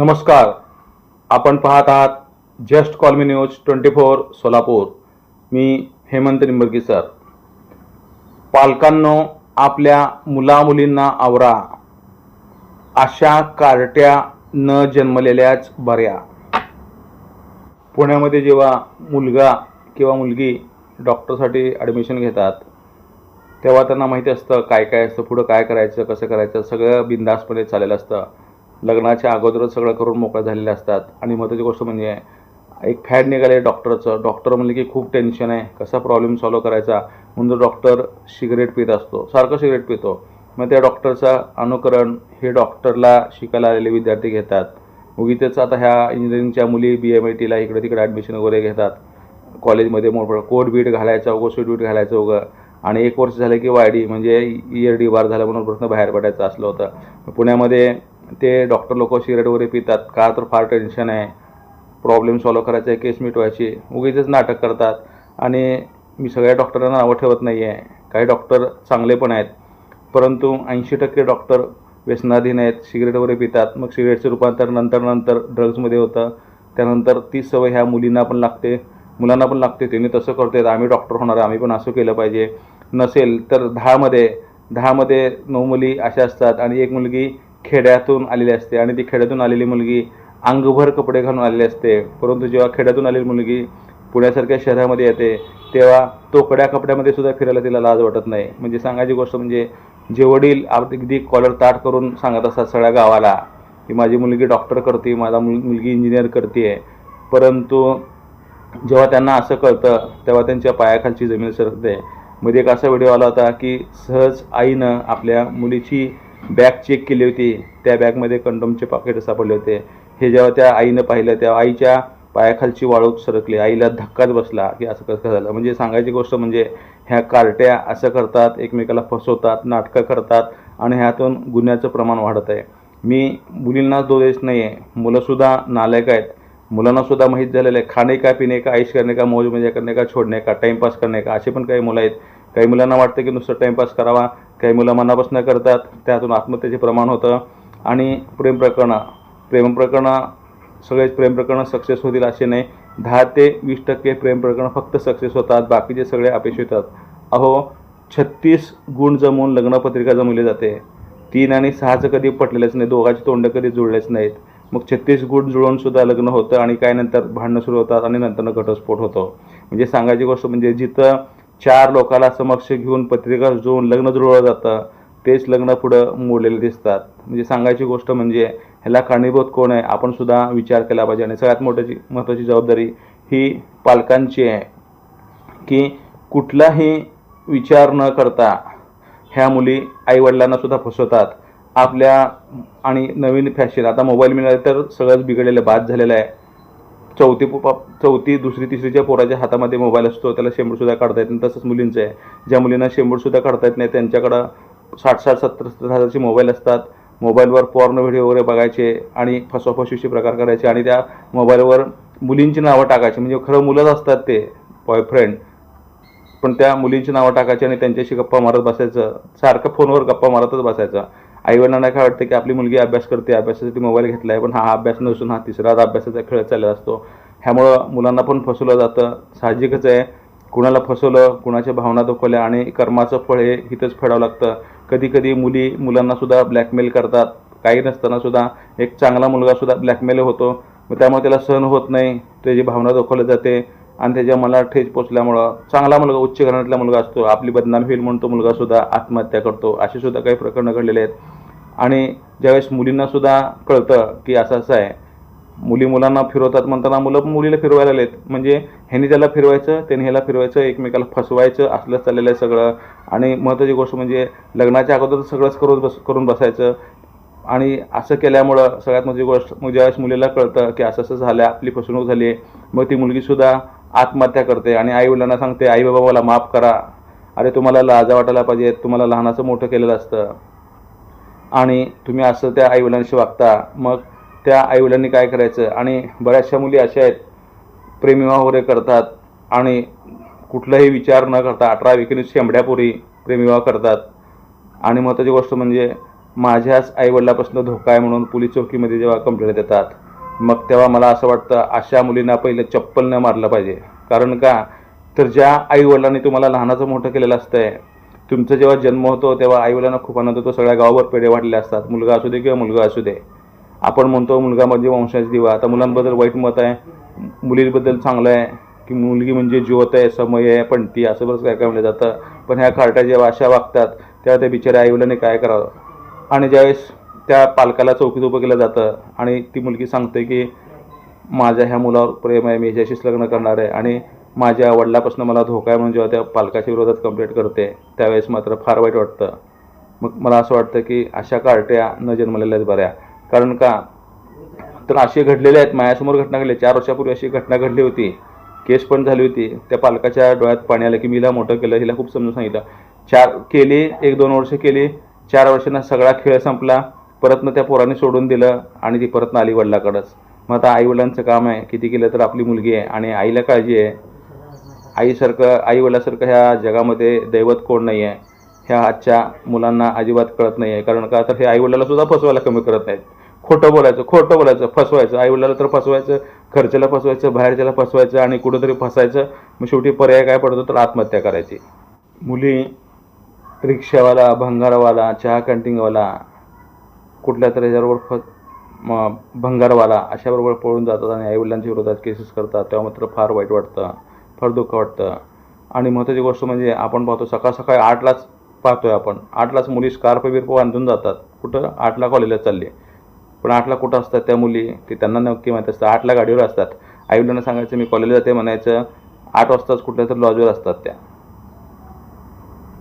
नमस्कार. आपण पाहत आहात just call me news twenty four Solapur. मी हेमंत निंबर्गी सर. पालकांनो आपल्या मुलामुलींना आवरा. अशा कार्ट्या न जन्मलेल्याच बऱ्या. पुण्यामध्ये जेव्हा मुलगा किंवा मुलगी डॉक्टरसाठी ॲडमिशन घेतात तेव्हा त्यांना माहिती असतं काय काय असतं पुढं काय करायचं कसं करायचं सगळं बिंदासपणे चाललेलं असतं. लग्नाच्या अगोदरच सगळं करून मोकळं झालेले असतात. आणि महत्त्वाची गोष्ट म्हणजे एक फॅड निघाले डॉक्टरचं. डॉक्टर म्हणले की खूप टेन्शन आहे. कसा प्रॉब्लेम सॉल्व्ह करायचा? म्हणून डॉक्टर सिगरेट पित असतो. सारखं सिगरेट पितो. मग त्या डॉक्टरचं अनुकरण हे डॉक्टरला शिकायला आलेले विद्यार्थी घेतात. उगीच आता ह्या इंजिनिअरिंगच्या मुली बी एम आय टीला इकडे तिकडे ॲडमिशन वगैरे घेतात. कॉलेजमध्ये मोठं कोट बीट घालायचं उगं स्वीट बीट घालायचं उगं. आणि एक वर्ष झालं की वाय डी म्हणजे इयर डी बार झालं म्हणून प्रश्न बाहेर पडायचं असलं होतं. पुण्यामध्ये ते डॉक्टर लोक सिगरेट वगैरे पितात. का तर फार टेन्शन आहे. प्रॉब्लेम सॉल्व्ह करायचा आहे केस मिटवायची. उगीचच नाटक करतात. आणि मी सगळ्या डॉक्टरांना नावं ठेवत नाही आहे काही डॉक्टर चांगले पण आहेत. परंतु ऐंशी टक्के डॉक्टर व्यसनाधीन आहेत. सिगरेट वगैरे पितात. मग सिगरेटचं रूपांतर नंतर नंतर ड्रग्जमध्ये होतं. त्यानंतर ती सवय ह्या मुलींना पण लागते. मुलांना पण लागते. त्यांनी तसं करते आम्ही डॉक्टर होणार आम्ही पण असं केलं पाहिजे. नसेल तर दहामध्ये दहामध्ये नऊ मुली अशा असतात. आणि एक मुलगी खेड्यातून आलेली असते आणि ती खेड्यातून आलेली मुलगी अंगभर कपडे घालून आलेली असते. परंतु जेव्हा खेड्यातून आलेली मुलगी पुण्यासारख्या शहरामध्ये येते तेव्हा तोकड्या कपड्यामध्ये सुद्धा फिरायला तिला लाज वाटत नाही. म्हणजे सांगायची गोष्ट म्हणजे जे वडील अगदी कॉलर ताट करून सांगत असतात सगळ्या गावाला की माझी मुलगी डॉक्टर करते माझा मुल मुलगी इंजिनियर करते. परंतु जेव्हा त्यांना असं कळतं तेव्हा त्यांच्या पायाखालची जमीन सरकते. मध्ये एक असा व्हिडिओ आला होता की सहज आईनं आपल्या मुलीची बॅग चेक केली होती. त्या बॅगमध्ये कंडोमचे पाकिट सापडले होते. हे जेव्हा त्या आईनं पाहिलं तेव्हा आईच्या पायाखालची वाळूक सरकली. आईला धक्काच बसला की असं कसं झालं? म्हणजे सांगायची गोष्ट म्हणजे ह्या कार्ट्या असं करतात एकमेकाला फसवतात नाटकं करतात आणि ह्यातून गुन्ह्याचं प्रमाण वाढत आहे. मी मुलींना दोष नाही आहे मुलंसुद्धा नालायक आहेत. मुलांनासुद्धा माहीत झालेलं आहे. खाणे का पिणे का आईश करणे का मौज मजा करणे का छोडणे का टाईमपास करणे का असे पण काही मुलं आहेत. काही मुलांना वाटतं की नुसतं टाईमपास करावा काही मुलं मनापासून करतात त्यातून आत्महत्येचे प्रमाण होतं. आणि प्रेम प्रकरणं प्रेम प्रकरणं सगळेच प्रेम प्रकरणं सक्सेस होतील असे नाही. दहा ते वीस टक्के प्रेम प्रकरणं फक्त सक्सेस होतात बाकीचे सगळे अपेक्षित होतात. अहो छत्तीस गुण जमवून लग्नपत्रिका जमवली जाते. तीन आणि सहाचं कधी पटलेलंच नाही दोघांची तोंड कधी जुळलेच नाहीत. मग छत्तीस गुण जुळवूनसुद्धा लग्न होतं आणि काय नंतर भांडणं सुरू होतात आणि नंतर घटस्फोट होतो. म्हणजे सांगायची गोष्ट म्हणजे जिथं चार लोकाला समक्ष घेऊन पत्रिका जुळवून लग्न जुळवलं जातं. तेच लग्न पुढं मोडलेले दिसतात. म्हणजे सांगायची गोष्ट म्हणजे ह्याला कारणीभूत कोण आहे? आपण सुद्धा विचार केला पाहिजे. आणि सगळ्यात मोठ्याची महत्त्वाची जबाबदारी ही पालकांची आहे. की कुठलाही विचार न करता ह्या मुली आईवडिलांना सुद्धा फसवतात. आपल्या आणि नवीन फॅशन. आता मोबाईल मिळाले तर सगळंच बिघडलेलं बाद झालेलं आहे. चौथी चौथी दुसरी तिसरीच्या पोराच्या हातामध्ये मोबाईल असतो त्याला शेंबूडसुद्धा काढता येत नाही. तसंच मुलींचं आहे. ज्या मुलींना शेंबूडसुद्धा काढता येत नाही त्यांच्याकडं साठ साठ सत्तर सत्तर हजारचे मोबाईल असतात. मोबाईलवर पॉर्न व्हिडिओ वगैरे बघायचे आणि फसवाफसवीचे प्रकार करायचे आणि त्या मोबाईलवर मुलींची नावं टाकायची. म्हणजे खरं मुलंच असतात ते बॉयफ्रेंड पण त्या मुलींची नावं टाकायची आणि त्यांच्याशी गप्पा मारत बसायचं. सारखं फोनवर गप्पा मारतच बसायचं. आईवडिलांना काय वाटतं की आपली मुलगी अभ्यास करते अभ्यासासाठी मोबाईल घेतला आहे पण हा अभ्यास नसून हा तिसरा अभ्यासाचा खेळ चालला असतो. ह्यामुळं मुलांना पण फसवलं जातं. साहजिकच आहे. कुणाला फसवलं कुणाच्या भावना दुखवल्या आणि कर्माचं फळ हे इथंच फेडावं लागतं. कधी कधी मुली मुलांनासुद्धा ब्लॅकमेल करतात. काही नसतानासुद्धा एक चांगला मुलगासुद्धा ब्लॅकमेल होतो. मग त्यामुळे त्याला सहन होत नाही. त्याची भावना दुखवली जाते. आणि त्याच्या मनाला ठेच पोचल्यामुळं चांगला मुलगा उच्च घराण्यातला मुलगा असतो. आपली बदनामी होईल म्हणून तो मुलगासुद्धा आत्महत्या करतो. असे सुद्धा काही प्रकरणं घडलेले आहेत. आणि ज्यावेळेस मुलींनासुद्धा कळतं की असं असं आहे मुली मुलांना फिरवतात म्हणताना मुलं मुलीला फिरवायला आलेत. म्हणजे ह्यानी त्याला फिरवायचं त्याने ह्याला फिरवायचं एकमेकाला फसवायचं असलंच चाललेलं आहे सगळं. आणि महत्त्वाची गोष्ट म्हणजे लग्नाच्या अगोदर सगळंच करून बस करून बसायचं. आणि असं केल्यामुळं सगळ्यात म्हणजे गोष्ट मग ज्यावेळेस मुलीला कळतं की असं असं झालं आपली फसवणूक झाली आहे मग ती मुलगीसुद्धा आत्महत्या करते आणि आई वडिलांना सांगते आई बाबा मला माफ करा. अरे तुम्हाला लाजा वाटायला पाहिजे. तुम्हाला लहानाचं मोठं केलेलं असतं. आणि तुम्ही असं त्या आईवडिलांशी वागता. मग त्या आईवडिलांनी काय करायचं? आणि बऱ्याचशा मुली अशा आहेत प्रेमविवाह वगैरे करतात आणि कुठलाही विचार न करता अठरा एकोणीस शेंबड्यापुरी प्रेमविवाह करतात. आणि महत्त्वाची गोष्ट म्हणजे माझ्याच आईवडिलापासून धोका आहे म्हणून पोलीस चौकीमध्ये जेव्हा कंप्लेंट देतात मग तेव्हा मला असं वाटतं अशा मुलींना पहिलं चप्पल न मारलं पाहिजे. कारण का? तर ज्या आईवडिलांनी तुम्हाला लहानाचं मोठं केलेलं असतंय तुमचा जेव्हा जन्म होतो तेव्हा आईवडिलांना खूप आनंद होतो सगळ्या गावावर पेढे वाटले असतात. मुलगा असू दे किंवा मुलगा असू दे. आपण म्हणतो मुलगा म्हणजे वंशाचा दिवा. आता मुलांबद्दल वाईट मत आहे. मुलींबद्दल चांगलं आहे की मुलगी म्हणजे ज्योत आहे समय आहे पण ती असं बरंच काय काय म्हणलं जातं. पण ह्या कार्ट्या जेव्हा अशा वागतात तेव्हा त्या बिचाऱ्या आईवडिलांनी काय करावं? आणि ज्यावेळेस त्या पालकाला चौकीत उभं केलं जातं आणि ती मुलगी सांगते की माझ्या ह्या मुलावर प्रेम आहे मी ह्याच्याशीच लग्न करणार आहे आणि माझ्या वडिलापासून मला धोका आहे म्हणून जेव्हा त्या पालकाच्या विरोधात कंप्लेंट करते त्यावेळेस मात्र फार वाईट वाटतं. मग मला असं वाटतं की अशा कार्ट्या न जन्मलेल्या आहेत बऱ्या. कारण का? तर असे घडलेले आहेत. माझ्यासमोर घटना घडली. चार वर्षापूर्वी अशी घटना घडली होती. केस पण झाली होती. त्या पालकाच्या डोळ्यात पाणी आलं की मी हिला मोठं केलं. हिला खूप समजून सांगितलं. चार केली. एक दोन वर्ष केली. चार वर्षांना सगळा खेळ संपला. परतनं त्या पोराने सोडून दिलं आणि ती परत आली वडिलाकडंच. मग आता आईवडिलांचं काम आहे. किती केलं तर आपली मुलगी आहे आणि आईला काळजी आहे. आईसारखं आईवडिलासारखं ह्या जगामध्ये दैवत कोण नाही आहे. ह्या आजच्या मुलांना अजिबात कळत नाही आहे. कारण का? तर हे आईवडिलाला सुद्धा फसवायला कमी करत नाहीत खोटं बोलायचं खोटं बोलायचं फसवायचं. आईवडिलाला तर फसवायचं घरच्याला फसवायचं बाहेरच्याला फसवायचं आणि कुठंतरी फसायचं. मग शेवटी पर्याय काय पडतो? तर आत्महत्या करायची. मुली रिक्षावाला भंगारवाला चहा कॅन्टीनवाला कुठल्या तरी ह्याच्याबरोबर फ म भंगारवाला अशाबरोबर पळून जातात आणि आईवडिलांच्या विरोधात केसेस करतात. तेव्हा मात्र फार वाईट वाटतं फार दुःख वाटतं. आणि महत्त्वाची गोष्ट म्हणजे आपण पाहतो सकाळ सकाळी आठलाच पाहतोय आपण. आठलाच मुली स्कार्फ बिर्फ बांधून जातात. कुठं? आठला कॉलेजला चालले. पण आठला कुठं असतात त्या मुली? ते त्यांना नक्की माहीत असतं. आठला गाडीवर असतात. आईवडिलांना सांगायचं मी कॉलेजला जाते म्हणायचं आठ वाजताच कुठल्या तरी लॉजवर असतात त्या.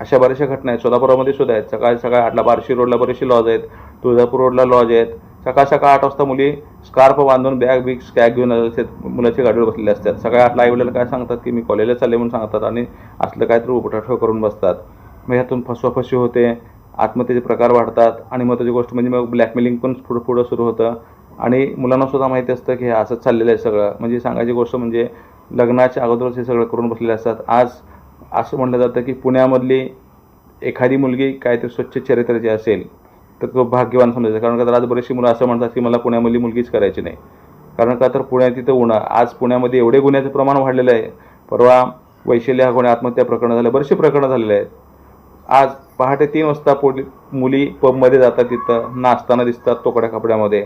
अशा बऱ्याचशा घटना आहेत. सोलापुरामध्ये सुद्धा आहेत. सकाळी सकाळी आठला बार्शी रोडला बरेचसे लॉज आहेत. तुळजापूर रोडला लॉज आहेत. सकाळ सकाळ आठ वाजता मुली स्कार्फ बांधून बॅग बिग स्कॅग घेऊन असतात मुलाच्या गाडीवर बसलेले असतात. सकाळी आठला आईवडिला काय सांगतात की मी कॉलेजला चालले म्हणून सांगतात आणि असलं काहीतरी उपटाठव करून बसतात. मग ह्यातून फसवाफशी होते. आत्महत्येचे प्रकार वाढतात आणि महत्त्वाची गोष्ट म्हणजे मग ब्लॅकमेलिंग पण पुढं पुढं सुरू होतं. आणि मुलांना सुद्धा माहिती असतं की हे असंच चाललेलं आहे सगळं. म्हणजे सांगायची गोष्ट म्हणजे लग्नाच्या अगोदरच हे सगळं करून बसलेले असतात. आज असं म्हटलं जातं की पुण्यामधली एखादी मुलगी काहीतरी स्वच्छ चरित्राची असेल तर तो भाग्यवान समजायचा. कारण का तर आज बरेचशी मुलं असं म्हणतात की मला पुण्यामधली मुलगीच करायची नाही. कारण का तर पुण्यात तिथं उन्हा आज पुण्यामध्ये एवढे गुन्ह्याचं प्रमाण वाढलेलं आहे. परवा वैशल्य हा गुन्हे आत्महत्या प्रकरणं झाले बरेचसे प्रकरणं झालेले आहेत. आज पहाटे तीन वाजता पोली मुली पबमध्ये जातात तिथं नाचताना दिसतात तोकड्या कपड्यामध्ये.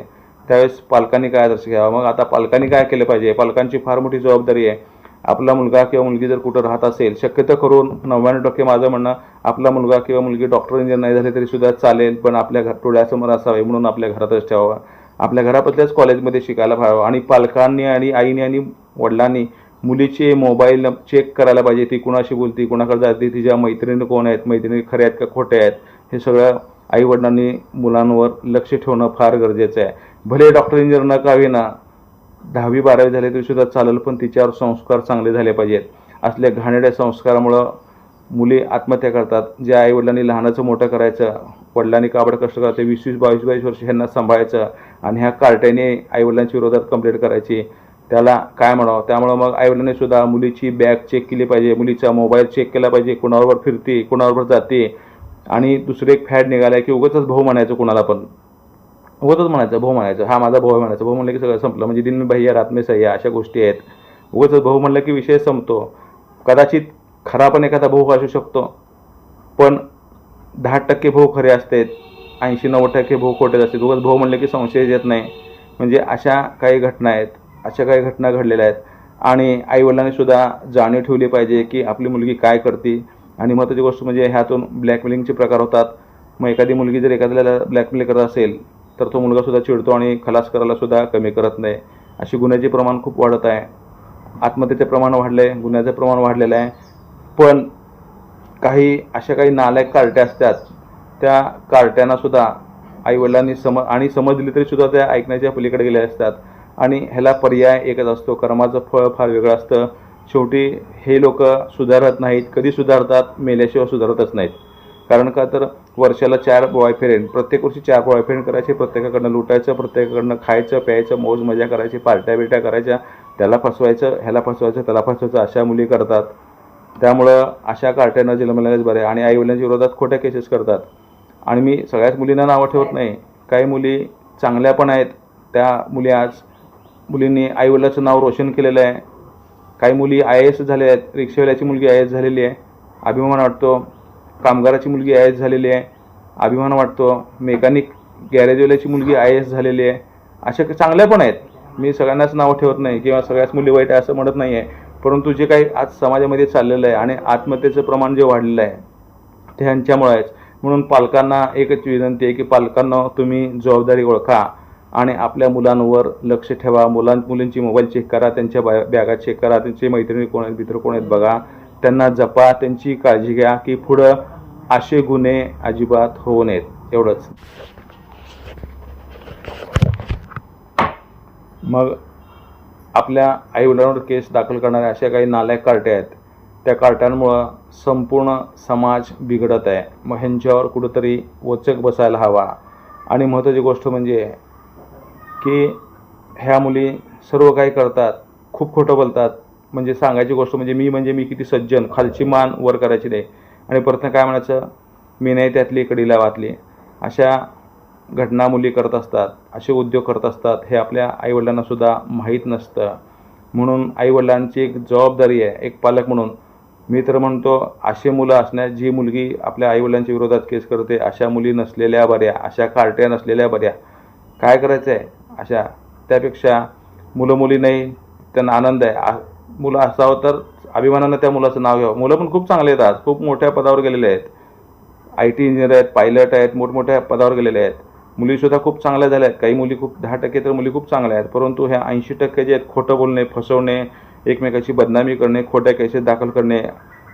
त्यावेळेस पालकांनी काय आदर्श घ्यावा? मग आता पालकांनी काय केलं पाहिजे? पालकांची फार मोठी जबाबदारी आहे. आपला मुलगा किंवा मुलगी जर कुठं राहत असेल शक्यतो करून नव्याण्णव टक्के माझं म्हणणं आपला मुलगा किंवा मुलगी डॉक्टर इंजिनियर नाही झाले तरी सुद्धा चालेल पण आपल्या घर डोळ्यासमोर असावे म्हणून आपल्या घरातच ठेवावा. आपल्या घरापतल्याच कॉलेजमध्ये शिकायला पाहावं. आणि पालकांनी आणि आईने आणि वडिलांनी मुलीचे मोबाईल चेक करायला पाहिजे. ती कुणाशी बोलती कुणाकडे जाते तिच्या मैत्रिणी कोण आहेत मैत्रिणी खऱ्या आहेत का खोट्या आहेत हे सगळं आईवडिलांनी मुलांवर लक्ष ठेवणं फार गरजेचं आहे. भले डॉक्टर इंजिनियर न का ना दहावी बारावी झाले तरी सुद्धा चालेल पण तिच्यावर संस्कार चांगले झाले पाहिजेत. असल्या घाणेरड्या संस्कारामुळं मुली आत्महत्या करतात. ज्या आईवडिलांनी लहानाचं मोठं करायचं वडिलांनी काबड कष्ट करायचं वीस वीस बावीस बावीस वर्ष ह्यांना सांभाळायचं आणि ह्या कार्ट्याने आईवडिलांच्या विरोधात कंप्लेंट करायची त्याला काय म्हणावं? त्यामुळं मग आईवडिलांनी सुद्धा मुलीची बॅग चेक केली पाहिजे मुलीचा मोबाईल चेक केला पाहिजे कुणाबरोबर फिरते कुणाबरोबर जाते आणि दुसरं एक फॅड निघाला की उगाचच भाऊ म्हणायचं कुणाला पण. उगाचच म्हणायचं भाऊ म्हणायचं. हा माझा भाऊ आहे म्हणायचं. भाऊ म्हणलं की सगळं संपलं. म्हणजे दिन भैया रात में सह्या अशा गोष्टी आहेत. उगाचच भाऊ म्हणलं की विषय संपतो. कदाचित खरा पण एखादा भाऊ असू शकतो. पण दहा टक्के भाऊ खरे असतात. ऐंशी नव्वद टक्के भाऊ खोटेच असतात. उगाच भाऊ म्हणलं की संशय येत नाही. म्हणजे अशा काही घटना आहेत. अशा काही घटना घडलेल्या आहेत. आणि आईवडिलांनी सुद्धा जाणीव ठेवली पाहिजे की आपली मुलगी काय करते. आणि महत्त्वाची गोष्ट म्हणजे ह्यातून ब्लॅकमेलिंगचे प्रकार होतात. मग एखादी मुलगी जर एखाद्याला ब्लॅकमेल करत असेल तर तो मुलगासुद्धा चिडतो आणि खलास करायलासुद्धा कमी करत नाही. अशी गुन्ह्याचे प्रमाण खूप वाढत आहे. आत्महत्येचे प्रमाण वाढलं आहे गुन्ह्याचं प्रमाण वाढलेलं आहे. पण काही अशा काही नालायक कार्ट्या असतात. त्या कार्ट्यांनासुद्धा आईवडिलांनी सम आणि समजली तरीसुद्धा त्या ऐकण्याच्या पलीकडे गेल्या असतात. आणि ह्याला पर्याय एकच असतो. कर्माचं फळ फार वेगळं असतं. शेवटी हे लोक सुधारत नाहीत. कधी सुधारतात? मेल्याशिवाय सुधारतच नाहीत. कारण का? तर वर्षाला चार बॉयफ्रेंड प्रत्येक वर्षी चार बॉयफ्रेंड करायचे प्रत्येकाकडनं लुटायचं प्रत्येकाकडनं खायचं प्यायचं मौज मजा करायची पार्ट्या बिर्ट्या करायच्या. त्याला फसवायचं ह्याला फसवायचं त्याला फसवायचं अशा मुली करतात. त्यामुळं अशा कार्ट्यानं जन्मल्याच बरे आणि आईवडिलांच्या विरोधात खोट्या केसेस करतात. आणि मी सगळ्याच मुलींना नावं ठेवत नाही. काही मुली चांगल्या पण आहेत. त्या मुली आज मुलींनी आईवडिलाचं नाव रोशन केलेलं आहे. काही मुली आय ए एस झालेल्या आहेत. रिक्षावाल्याची मुलगी आय एस झालेली आहे. अभिमान वाटतो. कामगाराची मुलगी आय एस झालेली आहे. अभिमान वाटतो. मेकॅनिक गॅरेजवाल्याची मुलगी आय एस झालेली आहे. अशा चांगल्या पण आहेत. मी सगळ्यांनाच नावं ठेवत नाही किंवा सगळ्याच मुली वाईट आहे असं म्हणत नाही आहे परंतु जे काही आज समाजामध्ये चाललेलं आहे आणि आत्महत्येचं प्रमाण जे वाढलेलं आहे ते ह्यांच्यामुळे आहेच म्हणून पालकांना एकच विनंती आहे की पालकांना तुम्ही जबाबदारी ओळखा. आणि आपल्या मुलांवर लक्ष ठेवा. मुलां मुलींची मोबाईल चेक करा त्यांच्या बॅ बॅगा चेक करा त्यांचे मैत्रिणी कोण आहेत मित्र कोण आहेत बघा. त्यांना जपा त्यांची काळजी घ्या की पुढं असे गुन्हे अजिबात होऊ नयेत. एवढंच. मग आपल्या आईवडिलांवर केस दाखल करणाऱ्या अशा काही नालायक कार्ट्या आहेत. त्या कार्ट्यांमुळं संपूर्ण समाज बिघडत आहे. मग ह्यांच्यावर कुठंतरी वचक बसायला हवा. आणि महत्त्वाची गोष्ट म्हणजे की ह्या मुली सर्व काही करतात खूप खोटं बोलतात. म्हणजे सांगायची गोष्ट म्हणजे मी म्हणजे मी किती सज्जन खालची मान वर करायची नाही. आणि परत काय म्हणायचं मी नाही त्यातली कडीला वाचली. अशा घटना मुली करत असतात असे उद्योग करत असतात हे आपल्या आईवडिलांनासुद्धा माहीत नसतं. म्हणून आईवडिलांची एक जबाबदारी आहे एक पालक म्हणून. मी तर म्हणतो अशी मुलं असण्या जी मुलगी आपल्या आईवडिलांच्या विरोधात केस करते अशा मुली नसलेल्या बऱ्या अशा कार्ट्या नसलेल्या बऱ्या. काय करायचं आहे अशा त्यापेक्षा मुलं मुली नाही त्यांना आनंद आहे. आ- मुलं असावं तर अभिमानानं त्या मुलाचं नाव घ्यावं. मुलं पण खूप चांगले आहेत आज. खूप मोठ्या पदावर गेलेले आहेत. आय टी इंजिनियर आहेत पायलट आहेत मोठमोठ्या पदावर गेलेले आहेत. मुलीसुद्धा खूप चांगल्या झाल्या आहेत. काही मुली खूप दहा टक्के तर मुली खूप चांगल्या आहेत. परंतु ह्या ऐंशी टक्के जे आहेत खोटं बोलणे फसवणे एकमेकाची बदनामी करणे खोट्या केसेस दाखल करणे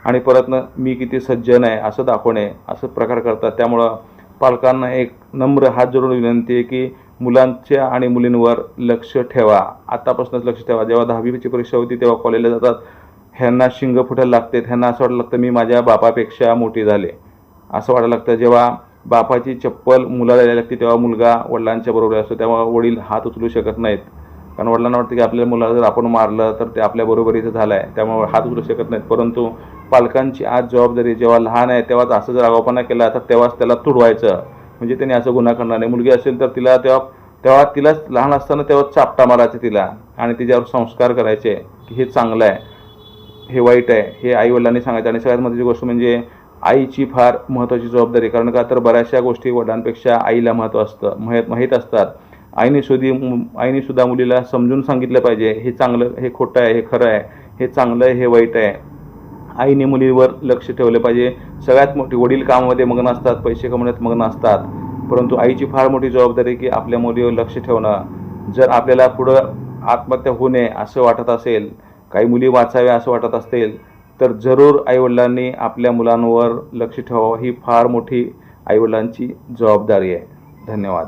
आणि परतनं मी किती सज्जन आहे असं दाखवणे असं प्रकार करतात. त्यामुळं पालकांना एक नम्र हात जोडून विनंती आहे की मुलांच्या आणि मुलींवर लक्ष ठेवा. आतापासूनच लक्ष ठेवा. जेव्हा दहावीची परीक्षा होती तेव्हा कॉलेजला जातात. ह्यांना शिंग फुटायला लागते ह्यांना असं वाटायला लागतं मी माझ्या बापापेक्षा मोठी झाले. असं वाटायला लागतं. जेव्हा बापाची चप्पल मुलाला द्यायला लागते तेव्हा मुलगा वडिलांच्या बरोबर असतो. तेव्हा वडील हात उचलू शकत नाहीत. कारण वडिलांना वाटतं की आपल्या मुलाला जर आपण मारलं तर ते आपल्या बरोबरीचं झालं आहे त्यामुळे हात उचलू शकत नाहीत. परंतु पालकांची आज जबाबदारी जेव्हा लहान आहे तेव्हाच असं जर आगाऊपणा केला तर तेव्हाच त्याला तुडवायचं. म्हणजे त्याने असं गुन्हा करणार नाही. मुलगी असेल तर तिला तेव्हा तेव्हा तिलाच लहान असताना तेव्हा चापटा मारायचा तिला आणि तिच्यावर संस्कार करायचे की हे चांगलं आहे हे वाईट आहे हे आई वडिलांनी सांगायचं. आणि सगळ्यात महत्त्वाची गोष्ट म्हणजे आईची फार महत्त्वाची जबाबदारी. कारण का? तर बऱ्याचशा गोष्टी वडिलांपेक्षा आईला महत्त्व असतं माहीत माहीत असतात. आईने सुधी आईने सुद्धा मुलीला समजून सांगितलं पाहिजे हे चांगलं हे खोटं आहे हे खरं आहे हे चांगलं आहे हे वाईट आहे. आईने मुलीवर लक्ष ठेवलं पाहिजे. सगळ्यात मोठी वडील कामामध्ये मग्न असतात पैसे कमवण्यात मग्न असतात. परंतु आईची फार मोठी जबाबदारी की आपल्या मुलीवर लक्ष ठेवणं. जर आपल्याला पुढं आत्महत्या होऊ नये असं वाटत असेल काही मुली वाचाव्या असं वाटत असेल तर जरूर आईवडिलांनी आपल्या मुलांवर लक्ष ठेवावं. ही फार मोठी आईवडिलांची जबाबदारी आहे. धन्यवाद.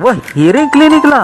व हिअरिंग क्लिनिकला